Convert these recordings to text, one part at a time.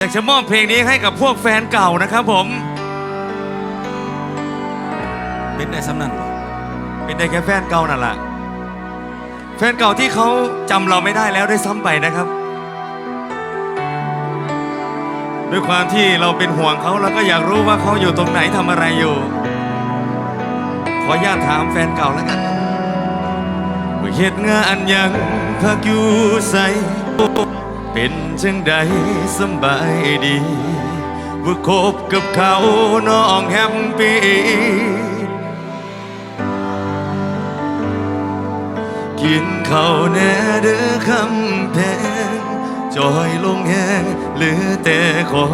อยากจะมอบเพลงนี้ให้กับพวกแฟนเก่านะครับผม เป็นได้สำนันบ่เป็นได้แค่แฟนเก่านั่นแหละแฟนเก่าที่เขาจำเราไม่ได้แล้วได้วยซ้ำไปนะครับ ด้วยความที่เราเป็นห่วงเขาแล้วก็อยากรู้ว่าเขาอยู่ตรงไหนทำอะไรอยู่ ขออนุญาตถามแฟนเก่าแล้วกันว่าเหตุงานหยังพักอยู่ใส เป็นจังใดสบายดีว่าคบกับเขาน้องแฮปปี้กินเขาแน่เด้อคำแพงจอยลงแหงหลือแต่ขอ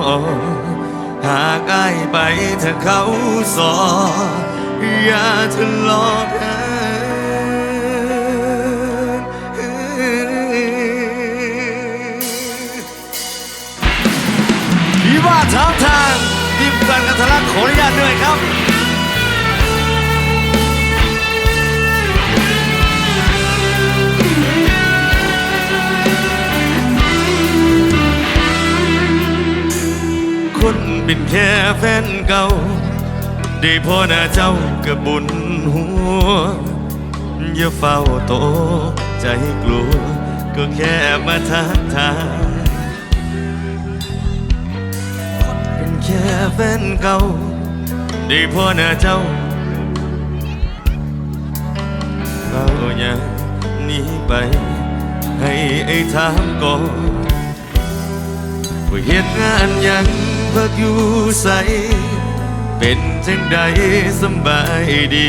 หากอายไปถ้าเขาสออย่าทะเลาะ ทางทางทีมการกันทะลักขออนุญาตด้วยครับคนเป็นแค่แฟนเก่า ได้พอหน้าเจ้ากับบุญหัว อย่าเฝ้าโตใจกลัว ก็แค่มาทักทาย แค่แฟนเก่าได้พอหน้าเจ้าเฝ้าอย่าหนีไป ให้ไอ้ถามก่อนว่าเหตุงานยังพักอยู่ใส เป็นจังใดสบายดี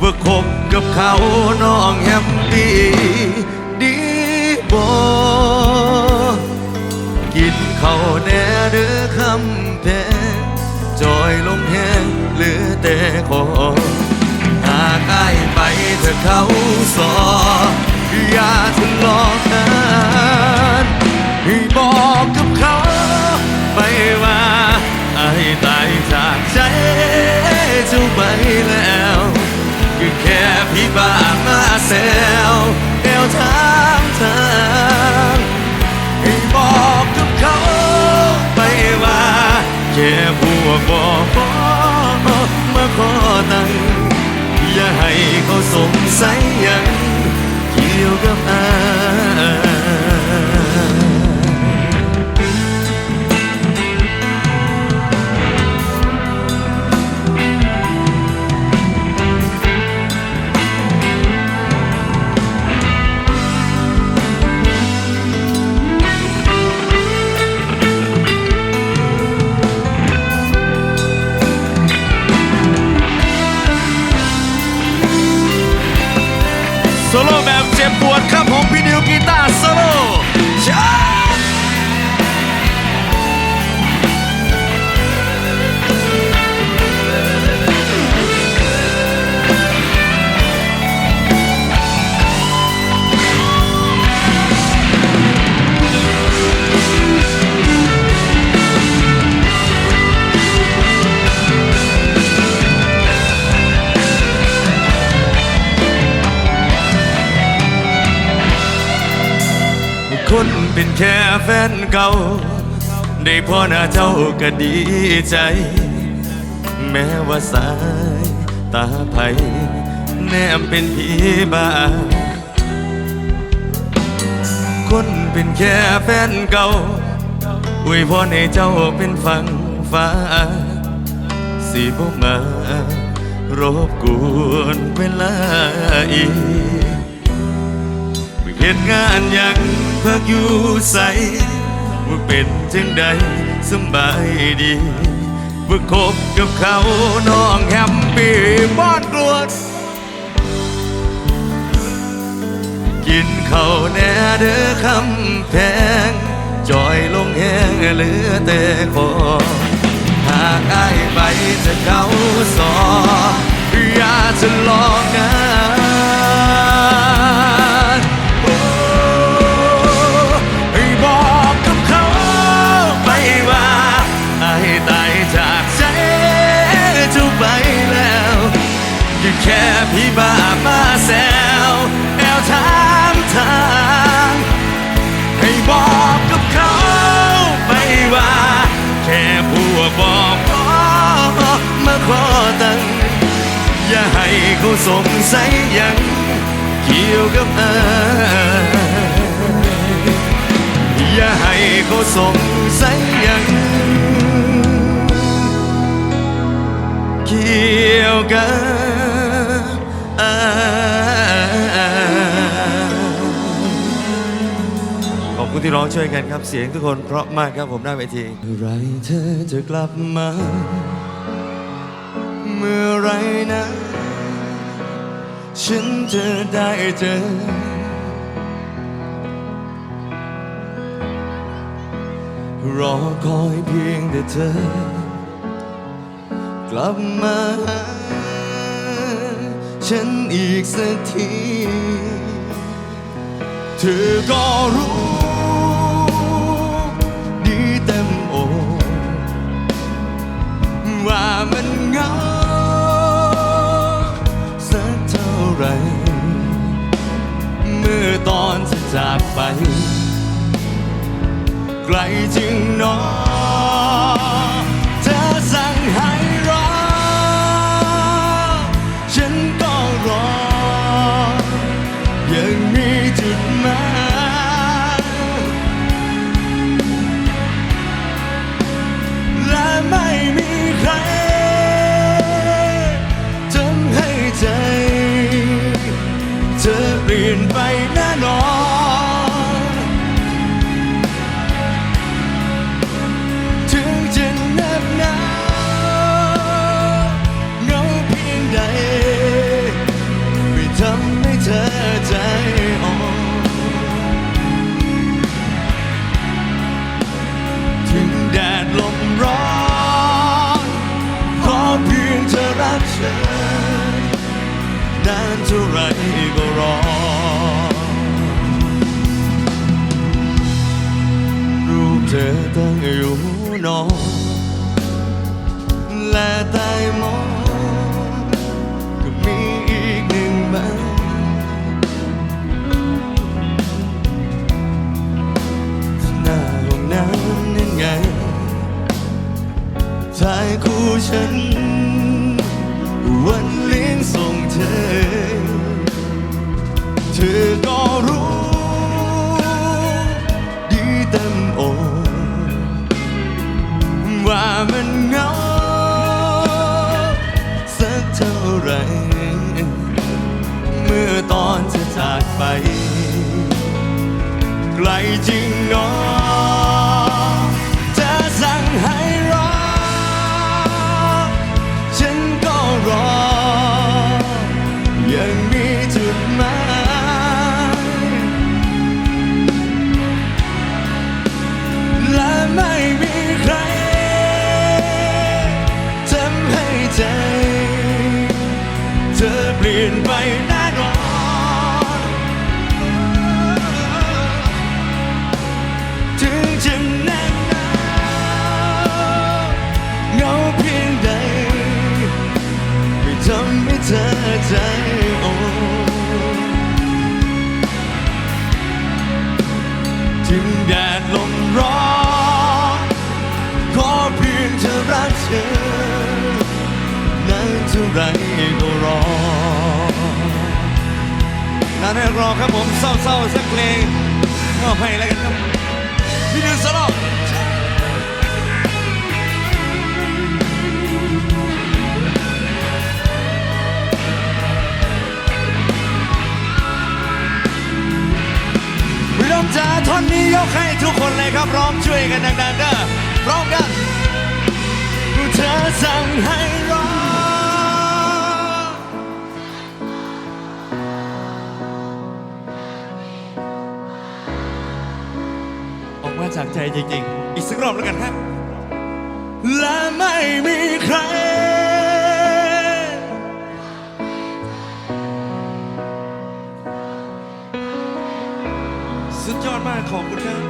ว่าคบกับเขาน้องแฮปปี้ดีบ่ กินข้าแน่เด้อคำแพงจอยลงแห้งหลือแต่ขอหากอายไปเธอเขาสออย่าทะเลาะกันให้บอกกับเขาไปว่าไอ้ตายจากใจเจ้าไปแล้ว ก็แค่พี่บ้ามาแซวแนวทา ค่พวกบอกบอกมาขอตังค์อย่าให้เขาสงสัยอย่าง โซโล่แบบเจ็บปวดครับผมพี่นิวกีตาร์โซโล่ คนเป็นแค่แฟนเก่า ได้พ่อหน้าเจ้าก็ดีใจ แม้ว่าสายตาไผแนมเป็นผีบ้า คนเป็นแค่แฟนเก่าอวยพรให้เจ้าเป็นฝั่งฟ้าสิบ่มารบกวนเวลาอีกเหตุงานยัง พักอยู่ใสว่าเป็นจังใดสบายดีว่าคบกับเขาน้องแฮปปี้บ้านกลวดกินข้าวแน่เด้อคำแพงจอยลงแห้งเหลือแต่ขอหากอายไปจะเขาสออย่าจะลอกกัน แค่พี่บ้ามาแซวแอลถามทางให้บอกกับเขาไปว่า แค่ผัวบอกขอมาขอตังอย่าให้เขาสงสัยยังเกี่ยวกับเอาอย่าให้เขาสงสัยยังเกี่ยวกับ ขอบคุณที่ร้องช่วยกันครับเสียงทุกคนเพราะมากครับผมหน้าเวทีเมื่อไรเธอจะกลับมา เมื่อไรนะ ฉันจะได้เจอ รอคอยเพียงแต่เธอ กลับมาหาฉันอีกสักที เธอก็รู้ เต็มอกว่ามันเงาสักเท่าไร เมื่อตอนจะจากไป ไกลจึงน้อย ธอตั้งอยู่นอนและใต้หมอนก็มีอีกหนึ่งใบหน้าห้องน้ำนั่นไงชายคู่ฉัน วันเลี้ยงส่งเธอ เธอก็รู้ ว่ามันเหงาสักเท่าไร เมื่อตอนจะจากไป ไกลจริงเนาะ ให้รอครับผมเศร้าๆสักเพลงมอบให้แล้วกันครับพี่ดิวสลว์พี่น้อจ๋าท่อนนี้ยกให้ทุกคนเลยครับร้องช่วยกันดังๆเด้อร้อมกันเธอสั่งให้รออ จากใจจริงๆ อีกสักรอบแล้วกันครับ และไม่มีใคร สุดยอดมากขอบคุณครับ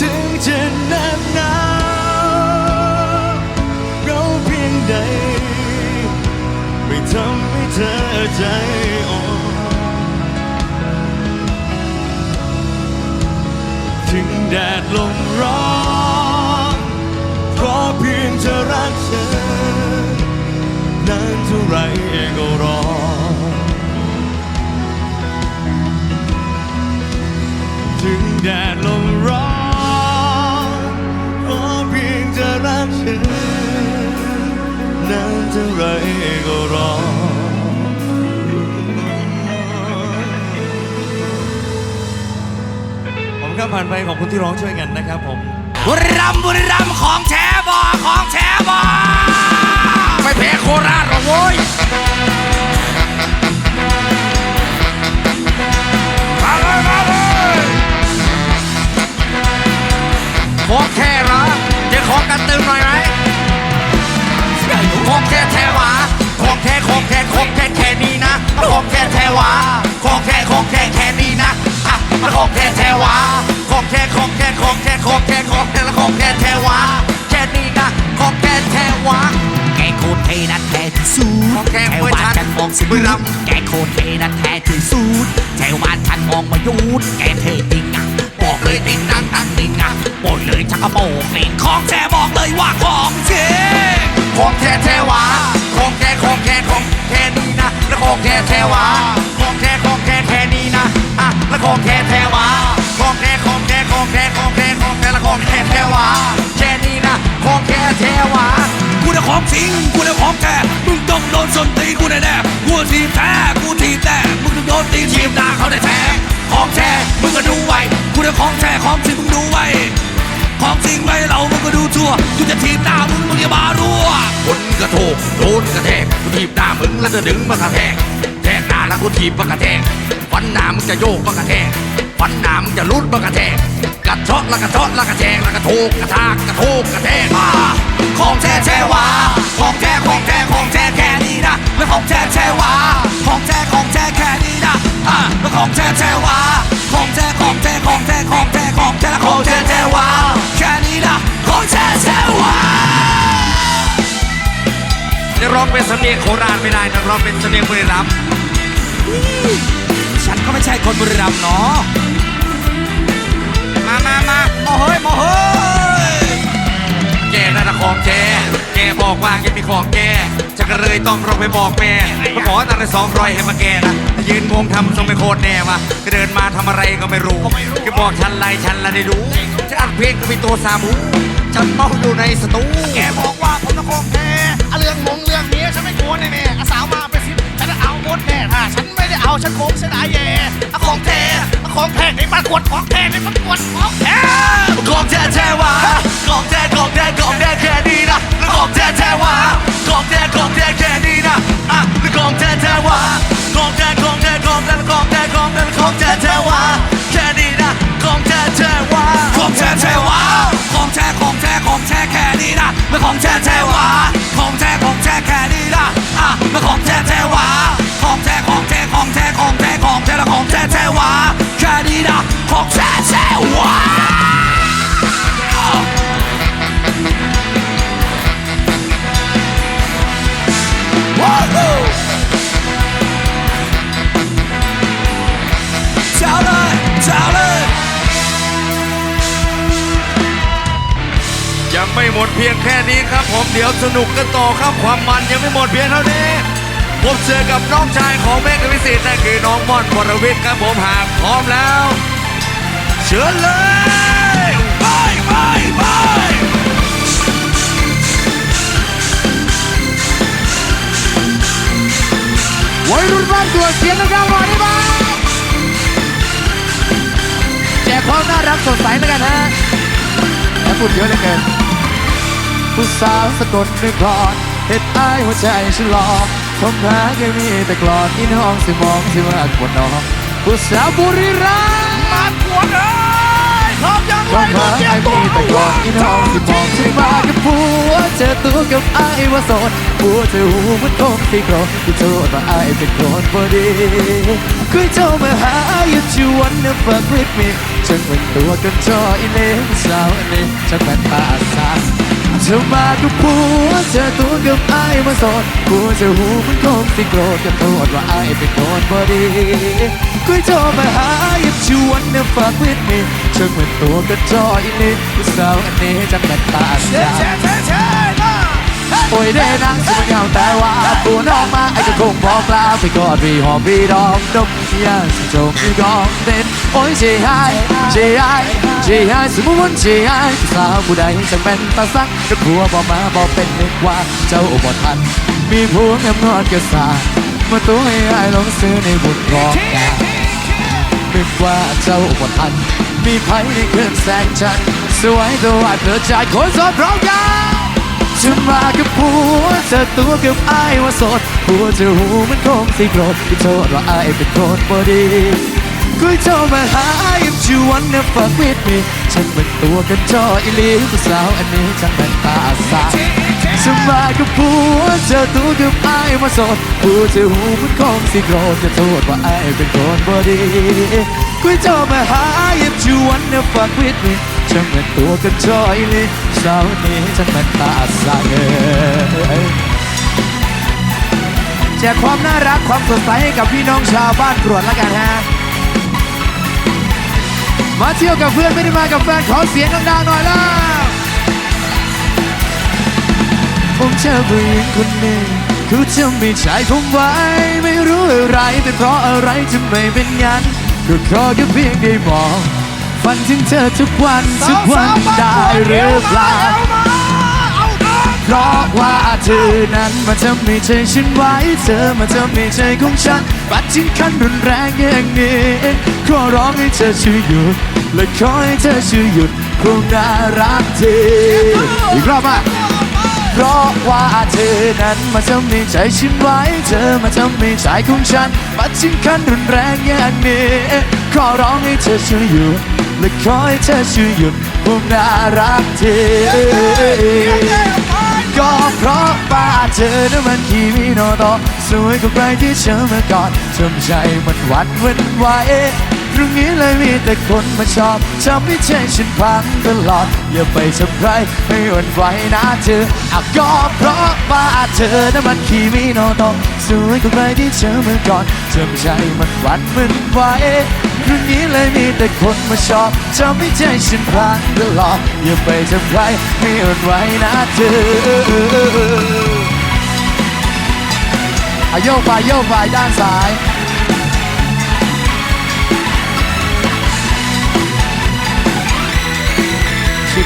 ถึงจะนบหนาวเหงาเพียงใด ไม่ทำให้เธอใจอ่อน แดดลมร้อนขอเพียงเธอรักฉันนานก็รอถึงแดดลมร้อนขอเพียงจะรักเธอนานเท่าไรก็รอ ครับผ่านไปขอบคุณที่ร้องช่วยกันนะครับผมบุรีรัมย์บุรีรัมย์ของแท้บอของแท้บอไม่แพ้โคราชหรอกโว้ยมาเลยมาเลยของแท้เหรอจะของกันตึมหน่อยไหมของแท้แท้หวาของแท้ของแท้ของแท้แค่นี้นะ สิบุรีรัมย์แกโคตรเทนัดแท้ที่สุดแถวบ้านฉันมองมายุดแกเทจริงอะบอกเลยติงนังตังติงอะปนเลยชักกระโปงเล่งของแท้บอกเลยว่าของเทของแท้แท้วาของแท้ของแท้ของแท้นี้นะและของแท้แท้วาของแท้ของแท้แค่นี้นะอะและของแท้แท้วาของแท้ของแท้ของแท้ของแท้ของแท้และของแท้แท้วาแค่นี้นะของแท้แท้วา กูได้ของจริงกูได้ของแท้มึงต้องโดนสนตีกูแน่แน่กูทีแท้กูทีแท้มึงต้องโดนตีทีมหน้าเขาได้แท้ของแท้มึงก็ดูไว้กูได้ของแท้ของจริงมึงดูไว้ของจริงไม่เรามึงก็ดูทั่วกูจะทีมหน้ามึงมึงอย่ามารั่วคนกระโถกโดนกระแทกกูทีบหน้ามึงแล้วจะดึงมากระแทกแทกหน้าแล้วกูทีบมากระแทกฟันหน้ามึงจะโยกมากระแทกฟันหน้ามึงจะลุดมากระแทก กระเชาะแล้วกระเชาะแล้วกระแทกแล้วกระโถกกระทากกระโถกกระแทกมาของแท้แท้หวาของแท้ของแท้ของแท้แค่นี้นะไม่ของแท้แท้หวาของแท้ของแท้แค่นี้นะอะไม่ของแท้แท้หวาของแท้ของแท้ของแท้ของแท้ของแท้และของแท้แท้หวาแค่นี้นะของแท้แท้หวาจะร้องเป็นสำเนียงโคราชไม่ได้นะร้องเป็นสำเนียงบุรีรัมย์ฉันก็ไม่ใช่คนบุรีรัมย์เนาะ อกว่าแกมีของแกจะกระเลยต้องร้องไปบอกแม่มาขอตังค์ได้สองร้อยให้มาแกนะยืนงงทำทรงไม่โคตรแน่วะก็เดินมาทำอะไรก็ไม่รู้ก็บอกฉันไรฉันละได้รู้ฉันอัดเพลงก็มีตัวสามูฉันเมาอยู่ในสตูแกบอกว่าผมตะโกงแท้อะเรื่องมงเรื่องเมียฉันไม่กลัวแน่ๆอาสาวมาเป็นสิบ จะเอาหมดแน่ถ้าฉันไม่ได้เอาฉันคงเสียดายแย่อของแท้อะของแท้ในประกวดของแท้ในประกวดของแท้ของแท้แท้หวาของแท้ของแท้ของแท้แค่นี้นะแล้วของแท้แท้หวาของแท้ของแท้แค่นี้นะอะแล้วของแท้แท้หวาของแท้ของแท้ของแท้ของแท้ของแท้ของแท้แท้หวาแค่นี้นะของแท้แท้หวาของแท้แท้หวาของแท้ของแท้ของแท้แค่นี้นะไม่ของแท้แท้ ของแท้วาว้าเจ้าเลยเจ้าเลยยังไม่หมดเพียงแค่นี้ครับ ผมเดี๋ยวสนุกกันต่อครับความมันยังไม่หมดเพียงเท่านี้ผมเจอกับน้องชายของเมฆวิสิตนั่นคือน้องม่อนวรวิทย์ครับผมหากพร้อมแล้ว เชิญเลยไปไปไปวัยรุ่นบ้านตัวเสียงดังๆหน่อยได้ไหมแจกความน่ารักสดใสแล้วกันฮะแล้วพูดเยอะเหลือเกินผู้สาวสะกดด้วยกลอนเห็ดอายหัวใจฉันหลอกคมหาแค่มีแต่กลอนอินห้องสิมองสิมากกว่าน้องผู้สาวบุรีรัมานหัวเลยพร้อมยังก็มาไอ้มีแต่ก่อนที่ทองที่มองฉันมากับผัวเจอตัวกับไอ้ว่าโสดผัวเธอหูมันคงที่โกรธที่โทษว่าไอ้เป็นคนพอดีคุยเจ้ามาหา you you wanna fuck with me ฉันเป็นตัวกันจออีเล่สาวอันนี้ฉันเป็นมาสาเธอมากับผัวเธอตัวกับไอ้มาโสดผัวจะหูมันคงสิโกรธกันโทษว่าไอ้เป็นคนบอดีเคยโทรมาหา you you wanna fuck with me ฉันเหมือนตัวกระจออีเล่สาวอันนี้ฉันเป็นมาสาเช่เช่เช่นะ โอ้ยเด้นางสมัยเอาแต่ว่าปูน้องมาไอ้ก็คงบอกลาไปกอดวีหอมวีดอกดมยาสิจงมีกองเต้นโอ้ยเจียายเจียายเจียายสมมุติเจียายสาวผู้ใดจะเป็นตาสักก็ผัวบอกมาบอกเป็นนึกว่าเจ้าบ่ทัน มีผัวงามงอดกระสามาตัวให้อายลงซื้อในบุญของกานึกว่าเจ้าบ่ทัน มีไผในคืนแสงจันทร์สวยตัวเกิดจากคนสดร้อมกัน จะมากับผัวเจอตัวกับอายว่าสดผัวจะหูมันคงสิโกรธที่โทษว่าอายเป็นคนบ่ดีคุยโทรมาหา if you wanna fuck with me ฉันเป็นตัวกันจออีลีผู้สาวอันนี้ช่างเป็นตาสาจะมากับผัวเจอตัวกับอายมาสดผัวจะหูมันคงสิโกรธจะโทษว่าอายเป็นคนบ่ดีคุยโทรมาหา if you wanna fuck with me ฉันเป็นตัวกันจอยเลยสาวนี้ฉันเป็นตาสางเอ้ยแจกความน่ารักความสดใสให้กับพี่น้องชาวบ้านกรวดแล้วกันฮะ มาเที่ยวกับเพื่อนไม่ได้มากับแฟนขอเสียงดังๆหน่อยแล้วผมเจอผู้หญิงคนหนึ่งเขาจะไม่ใช่ผมไว้ ไม่รู้อะไรแต่เพราะอะไรจะไม่เป็นงั้นก็ขอแค่เพียงได้มอง ฝันถึงเธอทุกวันทุกวันได้หรือเปล่าเพราะว่าเธอนั้นมันจะไม่ใช่ฉันไว้เธอมันจะไม่ใช่ของฉันปัดทิ้งขั้นรุนแรงอย่างนี้ขอร้องให้เธอช่วยหยุดและขอให้เธอช่วยหยุดคงน่ารักเธออีกรอบอะเพราะว่าเธอนั้นมาทำให้ใจฉันไว้เธอมาทำให้ใจของฉันปัดทิ้งขั้นรุนแรงอย่างนี้ขอร้องให้เธอช่วยหยุด และขอให้เธอช่วยหยุดผมน่ารักเธอก็เพราะป้าเธอนั้นมันคีมิโนโตสวยกว่าใครที่เจอมาก่อนทำใจมันหวั่นเว้นไหว รงนี้เลยมีแต่คนมาชอบทำให้ใจฉันพังตลอด อย่าไปทำใครให้หวั่นไหวนะเธออะก็เพราะว่าเธอนั้นมันคีมิโนโตสวยกว่าใครที่เจอมาก่อนทำใจมันหวั่นเว้นไหวตรงนี้เลยมีแต่คนมาชอบทำให้ใจฉันพังตลอด อย่าไปทำใครให้หวั่นไหวนะเธออะโยกไปโยกไปด้านซ้าย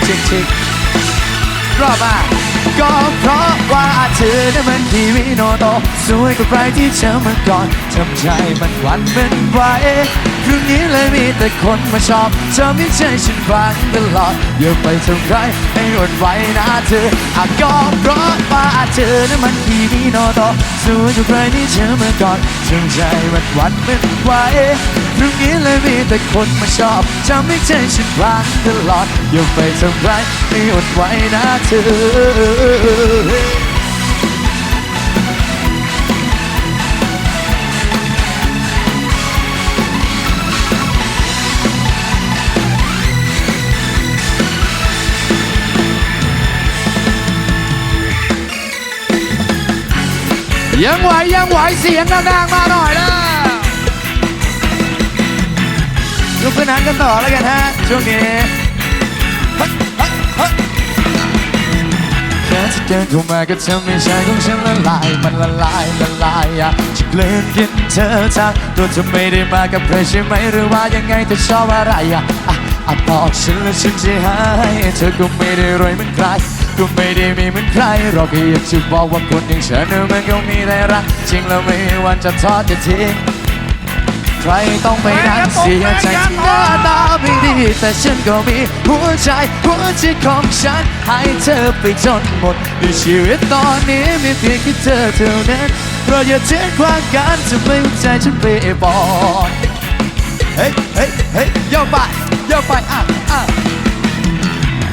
ชิกชิกรอบมาก็เพราะว่าเธอนั้นมันทีวิโนโตสวยกว่าใครที่เจอมาก่อน ทำใจมันหวันเป็นไหวครั้งนี้เลยมีแต่คนมาชอบเธอไม่ใช่ฉันฟังตลอดอย่าไปทำใครให้หวั่นไหวนะเธออะก็เพราะว่าเธอนั้นมันทีวิโนโตะสวยกว่าใครที่เจอมาก่อนทำใจมันหวันเป็นไหวครั้งนี้เลยมีแต่คนมาชอบทำให้ใจฉันฟังตลอดอย่าไปทำใครให้หวั่นไหวนะเธอ ยังไหวยังไหวเสียงดังๆมาหน่อยนะลุกขึ้นหันกันต่อแล้วกันฮะช่วงนี้แค่จะเดินเข้ามาก็ทำให้ใจของฉันละลายมันละลายละลายอยากจะเกลืนกินเธอทางตัวเธอไม่ได้มากับใครใช่ไหมหรือว่ายังไงเธอชอบอะไรอะอะอะบอกฉันแล้วฉันจะให้เธอก็ไม่ได้รวยเหมือนใคร ก็ไม่ได้มีเหมือนใครหรอกแค่อยากจะบอกว่าคนอย่างฉันนั้นมันก็มีแต่รัก จริงแล้วไม่วันจะทอดจะทิ้งใครต้องไปนั้นเสียใจที่หน้าตาไม่ดี แต่ฉันก็มีหัวใจหัวใจของฉัน ให้เธอไปจนหมดในชีวิตตอนนี้มีเพียงแค่เธอเท่านั้นเราอย่าเจ็บกว่ากันจะไม่หัวใจฉันไปบอดเฮ้ยเฮ้ยเฮ้ยโยกไปโยกไปอะ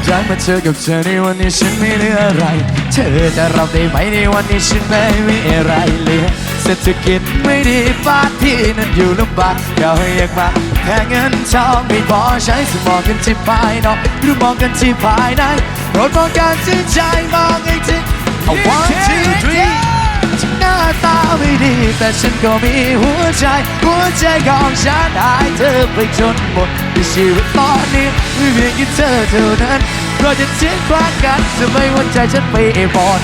ได้มาเจอกับเธอในวันนี้ฉันไม่เหลืออะไร เธอจะรับได้ไหมในวันนี้ฉันไม่มีอะไรเหลือเศรษฐกิจไม่ดีบ้านที่นั้นอยู่ลำบากอยากให้อยากมาแค่เงินทองไม่พอใช้สมองกันที่ภายนอกหรือมองกันที่ภายในโปรดมองกันที่ใจมองให้ถึง one two three ถึงหน้าตาไม่ดี แต่ฉันก็มีหัวใจ หัวใจของฉันให้เธอไปจนหมดในชีวิตตอนนี้ไม่เพียงแค่เธอเท่านั้นเราจะเสียงกว้างกันจะไม่หัวใจฉันไปบอด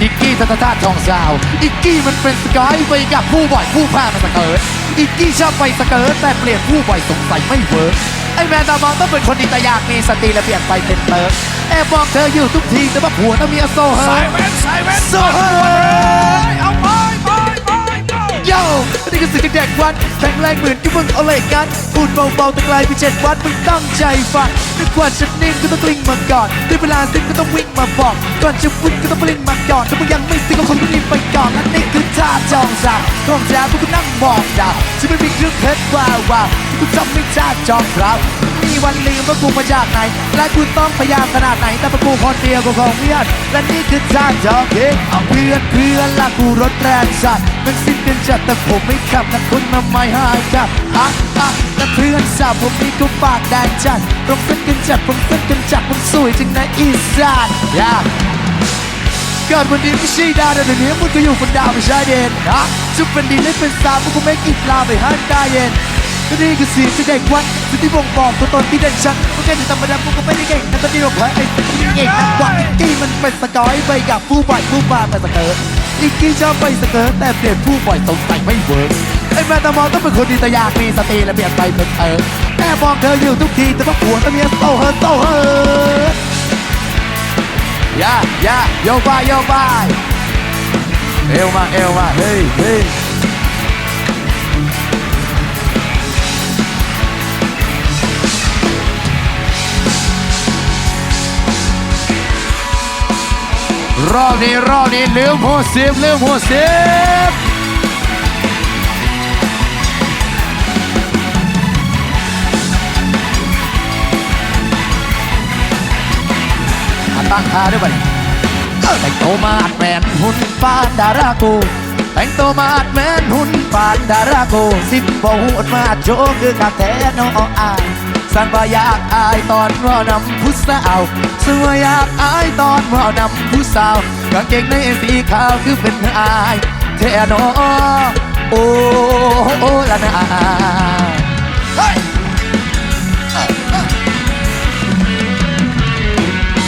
อิกกี้ทัตตาทองสาว อิกกี้มันเป็นสกายไปกับผู้บ่อยผู้แพามันสเกิร์ตอิกกี้ชอบไปสเกิร์ตแต่เปลี่ยนผู้บ่อยสงสัยไม่เวิร์ก ไอแมนตามองต้องเป็นคนดีแต่อยากมีสติและเปลี่ยนไปเป็นเติร์กแอบมองเธออยู่ทุกทีแต่ว่าผัวต้องมีอโซเฮสายร์เว้นสายเว้นโซเฮอร์เอาไปไปไปไปโย่นี่คือสิ่งที่เด็กวันแข็งแรงเหมือนที่มึงเอาเหล็กกันพูดเบาๆแต่ไกลไปเจ็ดวัดมึงตั้งใจฟังนึกว่าฉันนิ่งก็ต้องกลิ้งมาก่อนได้เวลาสิ้นก็ต้องวิ่งมาบอกก่อนจะวิ่งก็ต้องปลิ้นมาก่อนถ้ามึงยังไม่สิ้นก็คงต้องรีบไปก่อนและนี่คือท่าจองสาวของแท้พวกกูนั่งมองดาวฉันไม่มีเครื่องเพชรว้าวว้าวที่กูจำไม่ท่าจองเรามีวันลืมว่ากูมาจากไหน และกูต้องพยายามขนาดไหน แต่พอกูคนเดียวกูคงไม่ยอดและนี่คือท่าจองเองเอาเพื่อนเพื่อนละกูรถแรงสัตว์มันสิ้นเดือนจัดแต่ผมไม่ขับนะคุณมาไม่หายครับอะอะและเพื่อนสาวผมนี่ก็ปากแดงจัดตรงเส้นกันจัดตรงเส้นกันจัดมันสวยจริงนะอีสานยาเกิดวันนี้ไม่ใช่ดาวแต่เดี๋ยวนี้มึงก็อยู่บนดาวไม่ใช่เด่นนะจะเป็นดีหรือเป็นสาวมึงก็ไม่กินลาไปห้างได้เย็น ก็นี่คือเสียงที่เด็กวันสิ่งที่บ่งบอกตัวตนที่เด่นชัดมึงแค่ธรรมดามึงก็ไม่ได้เก่งแต่ตอนนี้เราเผยไอ้ที่เก่งนักกว่าที่มันเป็นสกอยไปกับผู้บ่อยผู้บาไปสเกิร์ตอีกกี้ชอบไปสเกิร์ตแต่เปลี่ยนผู้บ่อยสงสัยไม่เวิร์กไอ้แม่ตามองต้องเป็นคนดีแต่อยากมีสติและเปลี่ยนไปเป็นเออแม่มองเธออยู่ทุกทีแต่ว่าผัวต้องมีโตเฮอโตเฮอ Yeah, yeah, yo bye, yo bye. Elma, Elma, hey, hey. รอบนี้รอบนี้ลืมหัวสิบลืมหัวสิบตั้งท่าด้วยบัดแต่งตัวมาอัดแมนหุ่นปานดารากูแต่งตัวมาอัดแมนหุ่นปานดารากูสิบบ่หูดมาโจกคือคาแท้น้องอาย สั่งว่าอยากอายตอนว่านำผู้สาวสั่งว่าอยากอายตอนว่านำผู้สาวกางเกงในสีขาวคือเป็นอายแท้น้อโอ้โอ้ละนา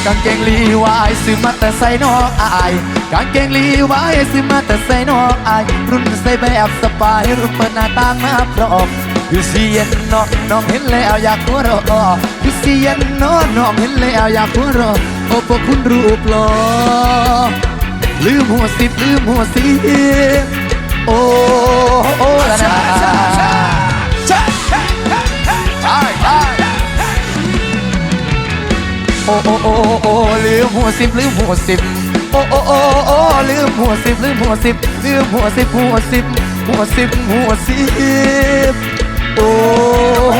กางเกงลีวายซื้อมาแต่ใส่นอกอาย กางเกงลีวายซื้อมาแต่ใส่นอกอาย รุ่นใส่แบบสบาย รุ่นเปิดหน้าต่างมาพร้อม คือเสียนน้องน้องเห็นแล้วอยากหัวเราะคือเสียนน้องน้องเห็นแล้วอยากหัวเราะโอ้พวกคุณรูปหล่อลืมหัวสิบลืมหัวสิบโอ้โอ้ละนะโอ้โอ้โอ้โอ้ลืมหัวสิบลืมหัวสิบโอ้โอ้โอ้โอ้ลืมหัวสิบลืมหัวสิบลืมหัวสิบหัวสิบหัวสิบหัวสิบ โอ้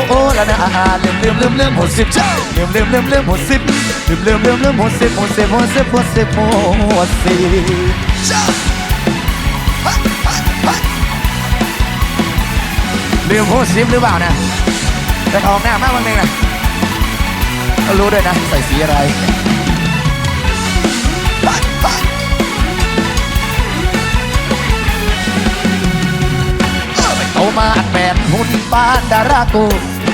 โอ้ละนะอาลืมลืมลืมลืมหัวสิบลืมลืมลืมลืมหัวสิบลืมลืมลืมลืมหัวสิบหัวสิบหัวสิบหัวสิบหัวสิบลืมหัวสิบหรือเปล่านะแต่ออกหน้ามากวันหนึ่งนะรู้ด้วยนะใส่สีอะไรแต่งตัวมา หุ่นปานดารากู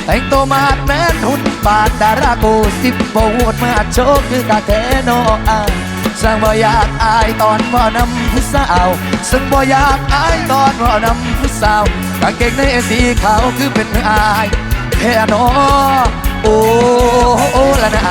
แต่งตัวมาดแมนหุ่นปานดารากูสิบโบวดมาโชคคือกาแกโนอาสร้างบ่อยากอายตอนว่านำผู้สาวซึ่งบ่อยากอายตอนว่านำผู้สาวกางเกงในสีขาวคือเป็นอายแค่นอโอ้โอ้ละนะ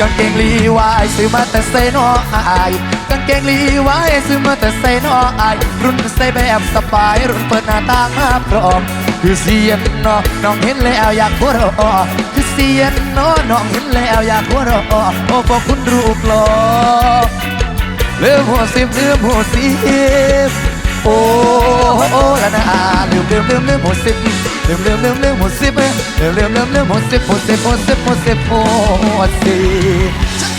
กางเกงลีวายซื้อมาแต่เซนออายกางเกงลีวายซื้อมาแต่เซนออายรุ่นใส่แบบสบายรุ่นเปิดหน้าต่างมาพร้อมคือเสียนนอน้องเห็นแล้วอยากหัวเราะคือเสียนนอน้องเห็นแล้วอยากหัวเราะโอ้พวกคุณรูปหล่อลืมหัวสิบลืมหัวสิบ โอ้โอ้ละนะลืมลืมลืมลืมหมดสิบลืมลืมลืมลืมหมดสิบลืมลืมลืมลืมหมดสิบหมดสิบหมดสิบหมดสิบหมดสิบเฮ้ยเฮ้ย